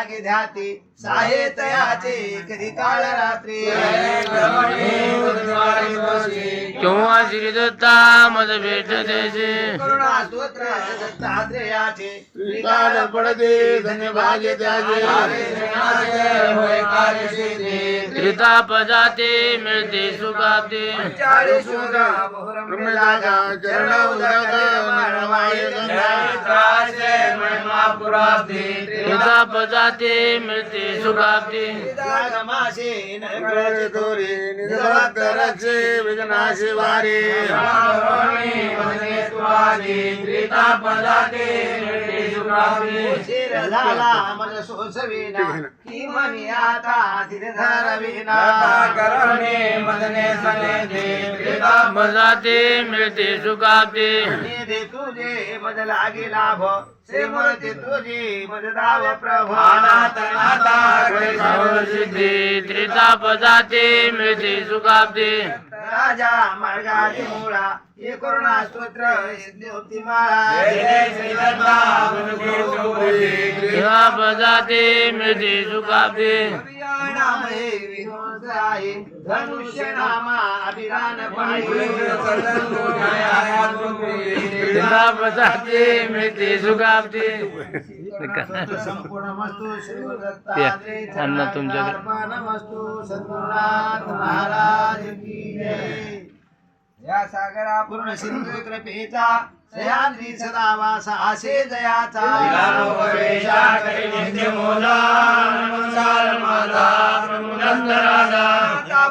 लागे ध्याते. साहेतयाचे कधी काळ रात्री. केव्हा श्री दत्ता मज भेट द्यायचे करुणा स्तोत्र दत्तात्रेयाचे. त्रिकाल पडते धन्य भाग्य त्याचे त्रिताप जाते मिळते सुखाते. चरण उदक मानवाय त्रिताप जाते मिळते सुखाते मासे गळे तोरी निधवत रक्षे विघ्नाशी वारी उशीर झाला मन सोसविना की मनी आता तिथे धरविना त्रिताप जाते मिळते सुखाते। दे तुझे मज लागे लाभ। श्रीमती तुझी मज दाव प्रभू। सिद्धी। त्रिताप जाते मिळते सुखाते। राजा मार्गाची मुळा. हे करुणा स्तोत्र सिद्धी माळा त्रिताप जाते मिळते सुखाते नाम हे विध्वंस आहे. धनुष्य नामा अभिरान पाहिजे त्रिताप जाते मिळते सुखाते संपूर्ण अन्न तुमच्याकडे. महाराज या सागरा पूर्ण सिंधू कृपेचा सह्याद्री सदा वासा असे जयाचा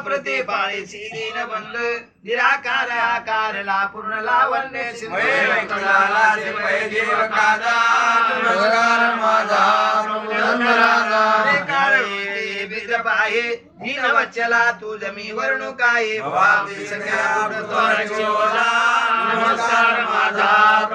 प्रति पाळी दीन बंद। निराकार आकारला पूर्ण लावण्य पाहे। दीन वचला तू जमी वर्णू काय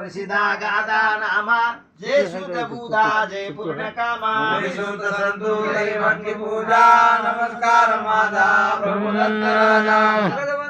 गादा नामा जय सुत बुधा जय पूर्ण कामा प्रभू दत्त राजा भगवंत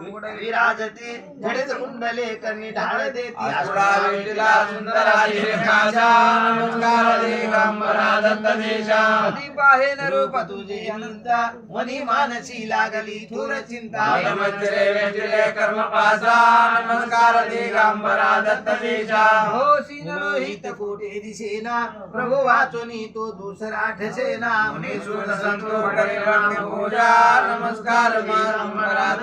विराजते जडित कुंडले कर्णी ढाळ देती आहे न रूप तुझे अनंत मनी मानसी लागली थोर चिंता हो सिन रोहित कोटे दिसेना प्रभू वाचोनी तो दुसरा ठसेना। म्हणे सुर संतो विष्णु रुद्र विच्छेदे पाद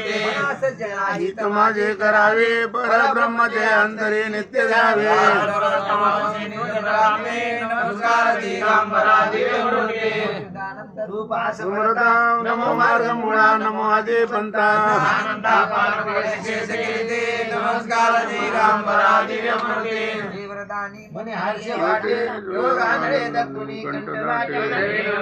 हित माझे करावे. परब्रह्म ते अंतरी नित्य द्यावे. नमो मार्ग मुळा नमो आदि पंथा वरदानी म्हणे